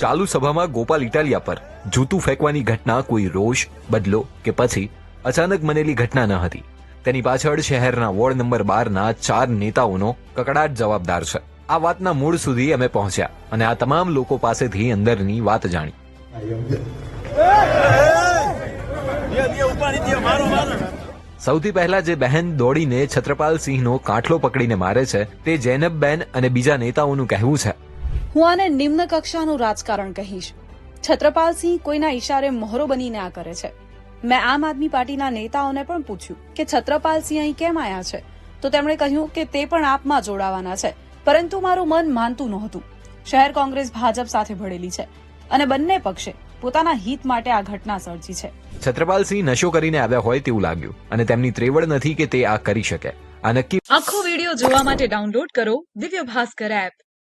ચાલુ સભામાં ગોપાલ ઇટાલિયા પર જૂતું ફેંકવાની ઘટના, કોઈ રોષ, બદલો કે પછી અચાનક બનેલી ઘટના ન હતી. તેની પાછળ શહેરના વોર્ડ નંબર બારના ચાર નેતાઓનો કકડાટ જવાબદાર છે. આ વાતના મૂળ સુધી અમે પહોંચ્યા અને આ તમામ લોકો પાસેથી અંદરની વાત જાણી. સૌથી પહેલા જે બહેન દોડીને છત્રપાલ સિંહનો કાંઠલો પકડીને મારે છે, તે જૈનબબેન અને બીજા નેતાઓનું કહેવું છે. હું આને નિમ્ન કક્ષાનું રાજકારણ કહીશ. છત્રપાલસિંહ કોઈના ઈશારે મોહરો બનીને આ કરે છે. મેં આમ આદમી પાર્ટીના નેતાઓને પણ પૂછ્યું કે છત્રપાલસિંહ અહીં કેમ આવ્યા છે? તો તેમણે કહ્યું કે તે પણ આપમાં જોડાવાના છે પરંતુ મારું મન માનતું નહોતું. શહેર કોંગ્રેસ ભાજપ સાથે ભળેલી છે અને બંને પક્ષે પોતાના હિત માટે આ ઘટના સર્જી છે. છત્રપાલસિંહ નશો કરીને આવ્યા હોય તેવું લાગ્યું અને તેમની ત્રેવડ નથી કે તે આ કરી શકે. આ નક્કી આખો વિડિયો જોવા માટે ડાઉનલોડ કરો દિવ્ય ભાસ્કર એપ.